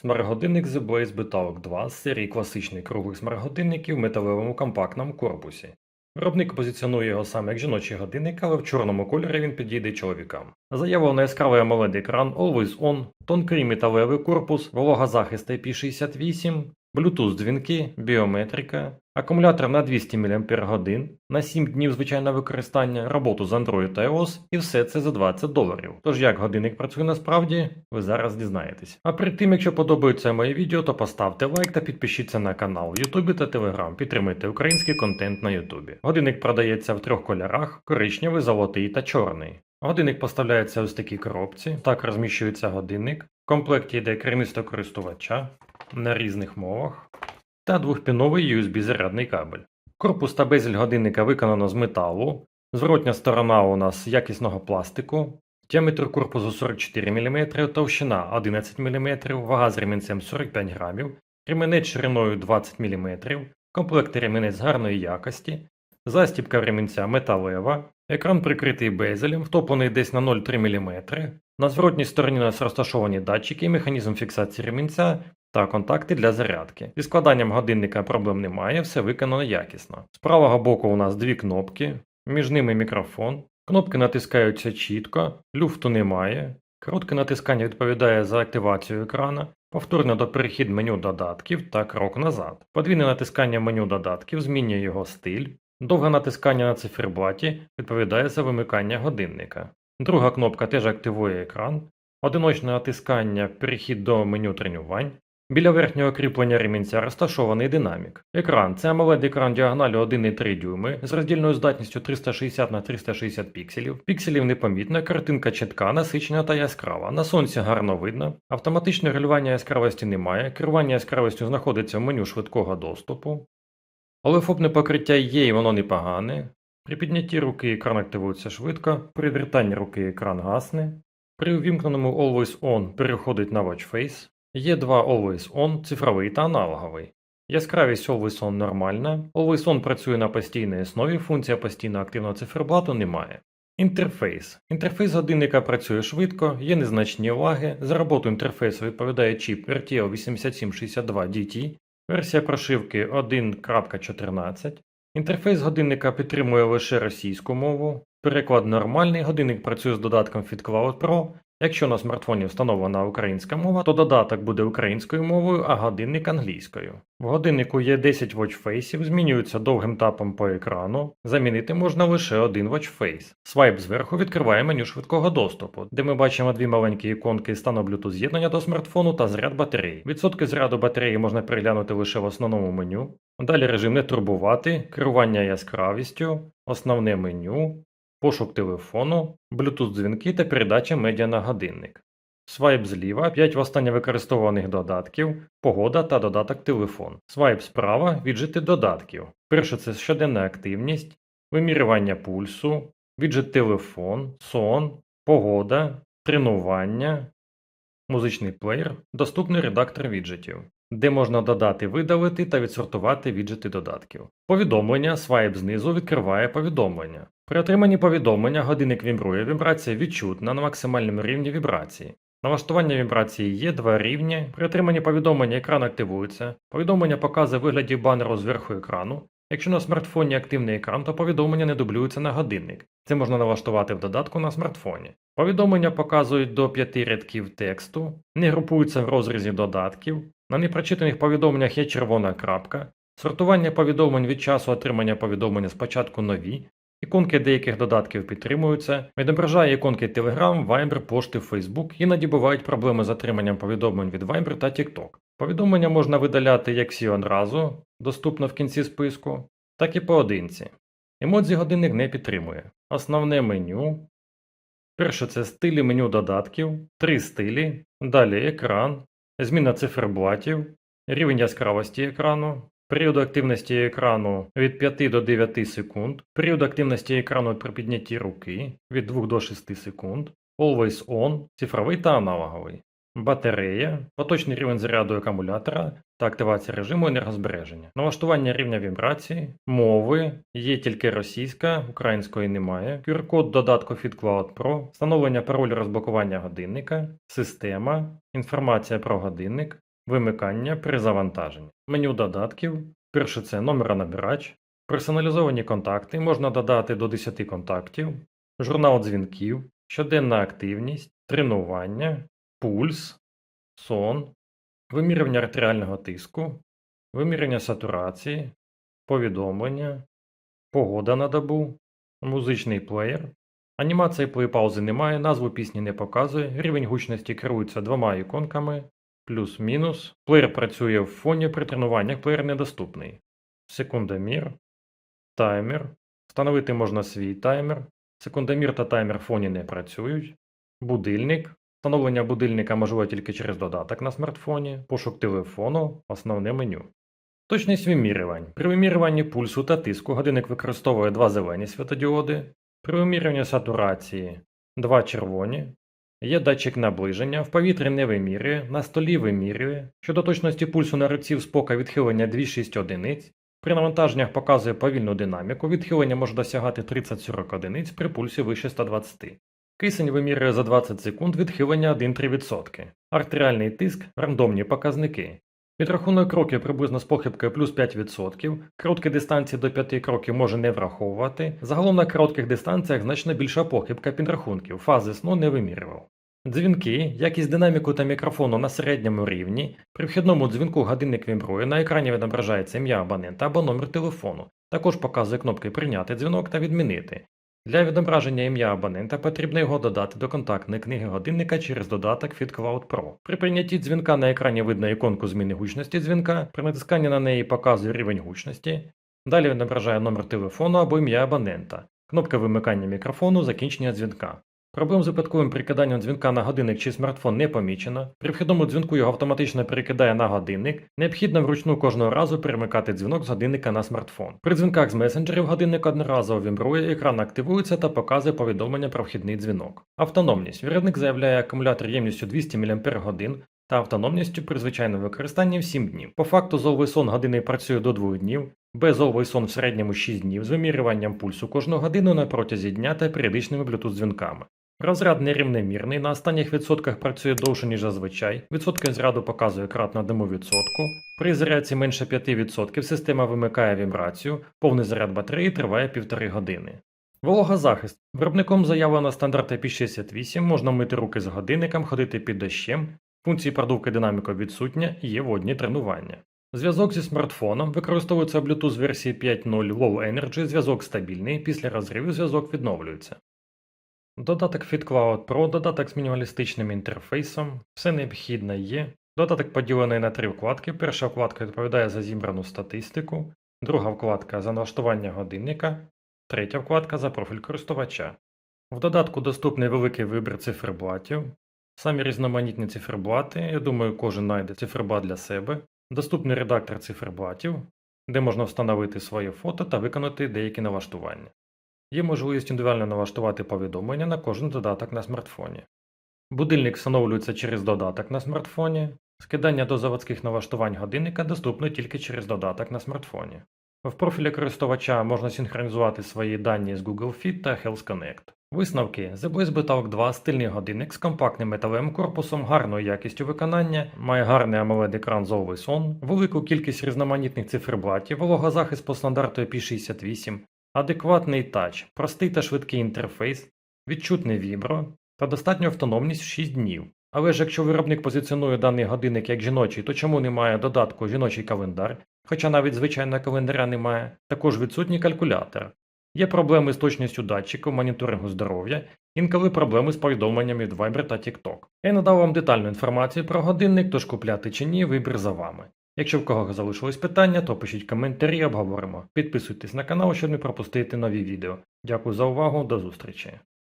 Смарт-годинник The Blaze Betalk 2 з серії класичних круглих смаргодинників в металевому компактному корпусі. Виробник позиціонує його саме як жіночий годинник, але в чорному кольорі він підійде чоловікам. Заявлено яскравий amoled екран Always On, тонкий металевий корпус, вологозахист IP68, Bluetooth дзвінки, біометрика, акумулятор на 200 мАч, на 7 днів звичайного використання, роботу з Android та iOS і все це за 20 доларів. Тож як годинник працює насправді, ви зараз дізнаєтесь. А перед тим, якщо подобається моє відео, то поставте лайк та підпишіться на канал в Ютубі та Телеграм, підтримуйте український контент на Ютубі. Годинник продається в трьох кольорах: коричневий, золотий та чорний. Годинник поставляється ось такій коробці, так розміщується годинник. Комплекті йде керівництво користувача на різних мовах та двохпіновий USB-зарядний кабель. Корпус та безель годинника виконано з металу, зворотня сторона у нас якісного пластику, діаметр корпусу 44 мм, товщина 11 мм, вага з ремінцем 45 грамів, ремінець шириною 20 мм, комплект ремінець гарної якості, застібка ремінця металева, екран прикритий безелем, втоплений десь на 0,3 мм. На зворотній стороні у нас розташовані датчики, механізм фіксації ремінця та контакти для зарядки. Зі складанням годинника проблем немає, все виконано якісно. З правого боку у нас дві кнопки, між ними мікрофон. Кнопки натискаються чітко, люфту немає. Коротке натискання відповідає за активацію екрана, повторно до перехід меню додатків та крок назад. Подвійне натискання меню додатків змінює його стиль. Довге натискання на циферблаті відповідає за вимикання годинника. Друга кнопка теж активує екран. Одиночне натискання перехід до меню тренувань. Біля верхнього кріплення ремінця розташований динамік. Екран це amoled екран діагоналю 1,3 дюйми з роздільною здатністю 360 на 360 пікселів. Пікселів непомітно, картинка чітка, насичена та яскрава. На сонці гарно видно. Автоматичне регулювання яскравості немає. Керування яскравістю знаходиться в меню швидкого доступу. Олефобне покриття є і воно непогане. При піднятті руки екран активується швидко, при вертанні руки екран гасне. При увімкненому Always On переходить на Watch Face. Є два Always On, цифровий та аналоговий. Яскравість Always On нормальна. Always On працює на постійній основі, функція постійно активного циферблату немає. Інтерфейс. Інтерфейс годинника працює швидко, є незначні лаги. За роботу інтерфейсу відповідає чіп RTL 8762 DT, версія прошивки 1.14. Інтерфейс годинника підтримує лише російську мову. Переклад нормальний, годинник працює з додатком FitCloud Pro. Якщо на смартфоні встановлена українська мова, то додаток буде українською мовою, а годинник англійською. В годиннику є 10 watchfaceів, змінюються довгим тапом по екрану. Замінити можна лише один watchface. Свайп зверху відкриває меню швидкого доступу, де ми бачимо дві маленькі іконки стану Bluetooth з'єднання до смартфону та заряд батареї. Відсотки заряду батареї можна переглянути лише в основному меню. Далі режим не турбувати, керування яскравістю, основне меню, пошук телефону, Bluetooth дзвінки та передача медіа на годинник. Свайп зліва 5 востаннє використовуваних додатків, погода та додаток телефон. Свайп справа віджити додатків. Перше це щоденна активність, вимірювання пульсу, віджит телефон, сон, погода, тренування, музичний плеєр, доступний редактор віджитів, де можна додати, видалити та відсортувати віджити додатків. Повідомлення свайп знизу відкриває повідомлення. При отриманні повідомлення годинник вібрує, вібрація відчутна на максимальному рівні вібрації. Налаштування вібрації є два рівні. При отриманні повідомлення екран активується. Повідомлення показує вигляді банеру зверху екрану. Якщо на смартфоні активний екран, то повідомлення не дублюються на годинник. Це можна налаштувати в додатку на смартфоні. Повідомлення показують до 5 рядків тексту, не групуються в розрізі додатків. На непрочитаних повідомленнях є червона крапка. Сортування повідомлень від часу отримання повідомлення спочатку нові. Іконки деяких додатків підтримуються, відображає іконки Telegram, Viber, пошти, Facebook, іноді бувають проблеми з отриманням повідомлень від Viber та TikTok. Повідомлення можна видаляти як всі одразу, доступно в кінці списку, так і поодинці. Емодзі годинник не підтримує. Основне меню. Перше це стилі меню додатків, три стилі, далі екран, зміна циферблатів, рівень яскравості екрану, період активності екрану від 5 до 9 секунд, період активності екрану при піднятті руки від 2 до 6 секунд, Always On, цифровий та аналоговий, батарея, поточний рівень заряду акумулятора та активація режиму енергозбереження, налаштування рівня вібрації, мови, є тільки російська, української немає, QR-код додатку FitCloud Pro, встановлення паролю розблокування годинника, система, інформація про годинник, Вимикання при завантаженні. Меню додатків. Перше це номеронабирач. Персоналізовані контакти. Можна додати до 10 контактів. Журнал дзвінків. Щоденна активність. Тренування. Пульс. Сон. Вимірювання артеріального тиску. Вимірювання сатурації. Повідомлення. Погода на добу. Музичний плеєр. Анімації плей-паузи немає, назву пісні не показує, рівень гучності керується двома іконками, плюс-мінус. Плеєр працює в фоні при тренуваннях, плеєр недоступний. Секундомір, таймер. Встановити можна свій таймер. Секундомір та таймер в фоні не працюють. Будильник. Встановлення будильника можливо тільки через додаток на смартфоні, пошук телефону, основне меню. Точність вимірювань. При вимірюванні пульсу та тиску годинник використовує два зелені світодіоди, при вимірюванні сатурації два червоні, є датчик наближення, в повітрі не вимірює, на столі вимірює, щодо точності пульсу на руці в спока відхилення 2,6 одиниць, при навантаженнях показує повільну динаміку, відхилення може досягати 30-40 одиниць при пульсі вище 120. Кисень вимірює за 20 секунд відхилення 1-3%. Артеріальний тиск рандомні показники. Підрахунок кроків приблизно з похибкою плюс 5%, короткі дистанції до 5 кроків може не враховувати, загалом на коротких дистанціях значно більша похибка підрахунків, фази сну не вимірював. Дзвінки, якість динаміку та мікрофону на середньому рівні, при вхідному дзвінку годинник вібрує, на екрані відображається ім'я абонента або номер телефону, також показує кнопки Прийняти дзвінок та відмінити. Для відображення ім'я абонента потрібно його додати до контактної книги годинника через додаток FitCloud Pro. При прийнятті дзвінка на екрані видно іконку зміни гучності дзвінка, при натисканні на неї показує рівень гучності. Далі відображає номер телефону або ім'я абонента, кнопка вимикання мікрофону, закінчення дзвінка. Проблем з випадковим перекиданням дзвінка на годинник чи смартфон не помічено. При вхідному дзвінку його автоматично перекидає на годинник. Необхідно вручну кожного разу перемикати дзвінок з годинника на смартфон. При дзвінках з месенджерів годинник одноразово вібрує, екран активується та показує повідомлення про вхідний дзвінок. Автономність. Виробник заявляє акумулятор ємністю 200 мАч та автономністю при звичайному використанні в 7 днів. По факту золовий сон години працює до 2 днів, беззоловий сон в середньому 6 днів з вимірюванням пульсу кожну годину на протязі дня та періодичними Bluetooth дзвінками. Розряд нерівномірний, на останніх відсотках працює довше, ніж зазвичай. Відсотки зряду показує кратно 1 відсотку. При зарядці менше 5% система вимикає вібрацію, повний заряд батареї триває 1,5 години. Вологозахист. Виробником заявлено стандарт IP68, можна мити руки з годинником, ходити під дощем, функції продувки динаміко відсутня, є водні тренування. Зв'язок зі смартфоном використовується Bluetooth версії 5.0 Low Energy, зв'язок стабільний, після розриву зв'язок відновлюється. Додаток FitCloud Pro, додаток з мінімалістичним інтерфейсом, все необхідне є. Додаток поділений на три вкладки. Перша вкладка відповідає за зібрану статистику, друга вкладка за налаштування годинника, третя вкладка за профіль користувача. В додатку доступний великий вибір циферблатів, самі різноманітні циферблати, я думаю, кожен знайде циферблат для себе, доступний редактор циферблатів, де можна встановити своє фото та виконати деякі налаштування. Є можливість індивідуально налаштувати повідомлення на кожен додаток на смартфоні. Будильник встановлюється через додаток на смартфоні. Скидання до заводських налаштувань годинника доступно тільки через додаток на смартфоні. В профілі користувача можна синхронізувати свої дані з Google Fit та Health Connect. Висновки The BSB Talk 2 стильний годинник з компактним металевим корпусом, гарною якістю виконання, має гарний amoled екран з Always On, велику кількість різноманітних циферблатів, вологозахист по стандарту IP68, адекватний тач, простий та швидкий інтерфейс, відчутне вібро та достатню автономність в 6 днів. Але ж якщо виробник позиціонує даний годинник як жіночий, то чому немає додатку жіночий календар, хоча навіть звичайного календаря немає, також відсутній калькулятор. Є проблеми з точністю датчиків, моніторингу здоров'я, інколи проблеми з повідомленнями від Viber та TikTok. Я надав вам детальну інформацію про годинник, тож купляти чи ні, вибір за вами. Якщо в кого залишились питання, то пишіть коментарі, обговоримо. Підписуйтесь на канал, щоб не пропустити нові відео. Дякую за увагу, до зустрічі.